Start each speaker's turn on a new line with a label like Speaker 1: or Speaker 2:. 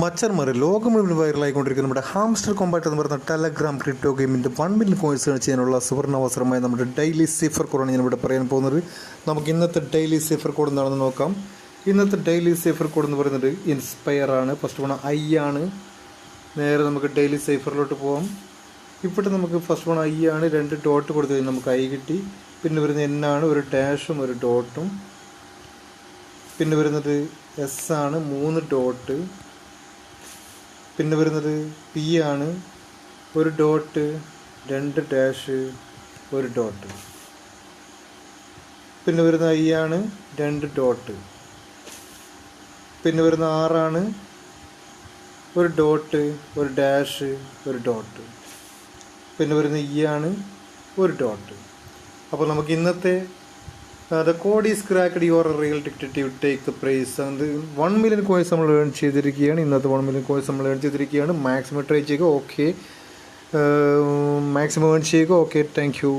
Speaker 1: മച്ചർമറി ലോകം മുഴുവൻ വൈറലായിക്കൊണ്ടിരിക്കുന്ന നമ്മുടെ ഹാംസ്റ്റർ കോമ്പാക്ട് എന്ന് പറയുന്ന ടെലഗ്രാം ക്രിപ്റ്റോ ഗെയിമിന്റെ വൺ മില്യൺ കോയിൻസ് ചെയ്യാനുള്ള സുവർണാവസരമായി നമ്മുടെ ഡെയിലി സിഫർ കോഡാണ് ഞാൻ ഇവിടെ പറയാൻ പോകുന്നത്. നമുക്ക് ഇന്നത്തെ ഡെയിലി സിഫർ കോഡ് എന്താണെന്ന് നോക്കാം. ഇന്നത്തെ ഡെയിലി സിഫർ കോഡ് എന്ന് പറയുന്നത് ഇൻസ്പയർ ആണ്. ഫസ്റ്റ് വൺ ഐ ആണ്. നേരെ നമുക്ക് ഡെയിലി സൈഫറിലോട്ട് പോകാം ഇവിടെ നമുക്ക് ഫസ്റ്റ് വൺ ഐ ആണ്. രണ്ട് ഡോട്ട് കൊടുത്തു കഴിഞ്ഞാൽ നമുക്ക് ഐ കിട്ടി. പിന്നെ വരുന്ന എൻ ആണ്. ഒരു ഡാഷും ഒരു ഡോട്ടും പിന്നെ വരുന്നത് എസ് ആണ്. മൂന്ന് ഡോട്ട് പിന്നെ വരുന്നത് പി ആണ്. ഒരു ഡോട്ട് രണ്ട് ഡാഷ് ഒരു ഡോട്ട് പിന്നെ വരുന്ന ഐ ആണ് രണ്ട് ഡോട്ട് പിന്നെ വരുന്ന ആറാണ് ഒരു ഡോട്ട് ഒരു ഡാഷ് ഒരു ഡോട്ട് പിന്നെ വരുന്ന ഇ ആണ് ഒരു ഡോട്ട് അപ്പോൾ നമുക്ക് ഇന്നത്തെ the code is cracked your real detective take the prize അത് വൺ മില്യൺ കോയിൻസ് നമ്മൾ ഏൺ ചെയ്തിരിക്കുകയാണ് ഇന്നത്തെ വൺ മില്യൺ കോയിൻസ് നമ്മൾ ഏൺ ചെയ്തിരിക്കുകയാണ്. മാക്സിമം ട്രൈ ചെയ്യുക ഓക്കെ മാക്സിമം ഏൺ ചെയ്യുക ഓക്കെ താങ്ക് യു